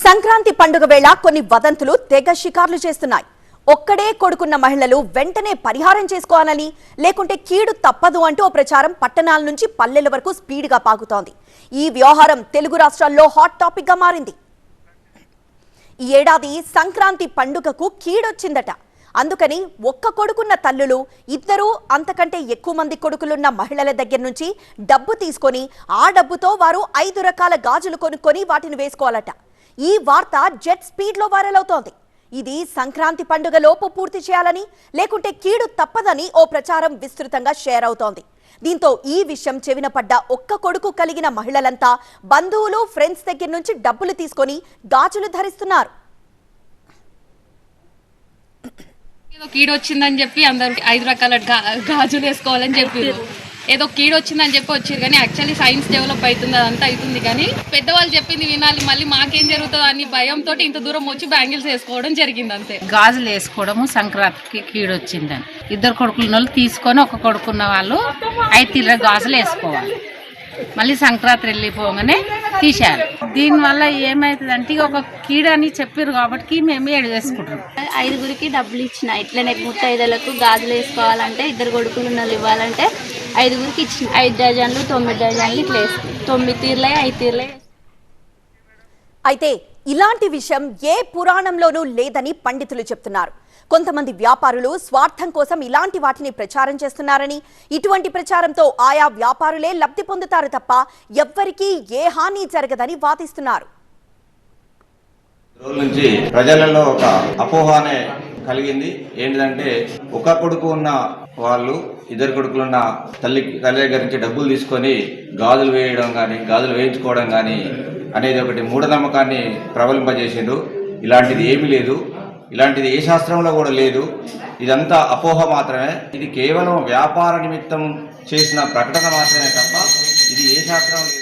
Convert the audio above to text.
సంక్రాంతి పండుగ వేళ కొన్ని వదంతులు తెగ షికార్లు చేస్తున్నాయి. ఒక్కడే కొడుకున్న మహిళలు వెంటనే పరిహారం చేసుకోవాలని లేకుంటే కీడు తప్పదు అంటూ ఓ ప్రచారం పట్టణాల నుంచి పల్లెల వరకు స్పీడ్గా పాకుతోంది. ఈ వ్యవహారం తెలుగు రాష్ట్రాల్లో హాట్ టాపిక్గా మారింది. ఈ ఏడాది సంక్రాంతి పండుగకు కీడొచ్చిందట. అందుకని ఒక్క కొడుకున్న తల్లులు ఇద్దరు అంతకంటే ఎక్కువ మంది కొడుకులున్న మహిళల దగ్గర నుంచి డబ్బు తీసుకొని ఆ డబ్బుతో వారు ఐదు రకాల గాజులు కొనుక్కొని వాటిని వేసుకోవాలట. ఈ వార్త జెట్ స్పీడ్లో వైరల్ అవుతోంది. ఇది సంక్రాంతి పండుగ లోపు పూర్తి చేయాలని లేకుంటే కీడు తప్పదని ఓ ప్రచారం విస్తృతంగా షేర్ అవుతోంది. దీంతో ఈ విషయం చెవిన పడ్డ ఒక్క కొడుకు కలిగిన మహిళలంతా బంధువులు ఫ్రెండ్స్ దగ్గర నుంచి డబ్బులు తీసుకొని గాజులు ధరిస్తున్నారు. కీడు వచ్చిందని చెప్పి అందరు ఐదు రకాల గాజులు వేసుకోవాలని చెప్పారు ఏదో కీడు వచ్చిందని చెప్పి వచ్చారు కానీ యాక్చువల్లీ సైన్స్ డెవలప్ అవుతుంది అదంతా అవుతుంది కానీ పెద్దవాళ్ళు చెప్పింది వినాలి మళ్ళీ మాకేం జరుగుతుందో అని భయంతో ఇంత దూరం వచ్చి బ్యాంగిల్స్ వేసుకోవడం జరిగింది అంతే. గాజులు వేసుకోవడము సంక్రాంతికి కీడొచ్చిందని ఇద్దరు కొడుకుల వాళ్ళు తీసుకొని ఒక కొడుకున్న వాళ్ళు తీర గాజులు వేసుకోవాలి. మళ్ళీ సంక్రాంతి వెళ్ళిపోగానే తీశారు. దీనివల్ల ఏమవుతుందంటే ఇక ఒక కీడు అని చెప్పారు కాబట్టి మేము ఏడు వేసుకుంటాం ఐదుగురికి డబ్బులు ఇచ్చిన ఇట్లనే ముత్తైదులకు గాజులు వేసుకోవాలంటే ఇద్దరు కొడుకులు ఉన్నది ఇవ్వాలంటే ఐదుగురికి ఇచ్చిన ఐదు డజన్లు తొమ్మిది డజన్లు ఇట్లా వేసుకున్నాం. తొమ్మిది తీర్లే ఐదు తీర్లే. అయితే ఇలాంటి విషయం ఏ పురాణంలోనూ లేదని పండితులు చెప్తున్నారు. కొంతమంది వ్యాపారులు స్వార్థం కోసం ఇలాంటి వాటిని ప్రచారం చేస్తున్నారని ఇటువంటి ప్రచారంతో ఆయా వ్యాపారులే లబ్ధి పొందుతారు తప్ప ఎవ్వరికీ ఏ హాని జరగదని వాదిస్తున్నారు. నుంచి ప్రజలలో ఒక అపోహానే కలిగింది. ఏంటిదంటే ఒక కొడుకు ఉన్న వాళ్ళు ఇద్దరు కొడుకులున్న తల్లి తల్లి దగ్గర నుంచి డబ్బులు తీసుకొని గాజులు వేయడం కానీ గాజులు వేయించుకోవడం కానీ అనేది ఒకటి మూఢనమ్మకాన్ని ప్రబలింపజేసిండ్రు. ఇలాంటిది ఏమీ లేదు. ఇలాంటిది ఏ శాస్త్రంలో కూడా లేదు. ఇదంతా అపోహ మాత్రమే. ఇది కేవలం వ్యాపార నిమిత్తం చేసిన ప్రకటన మాత్రమే తప్ప ఇది ఏ శాస్త్రం లేదు.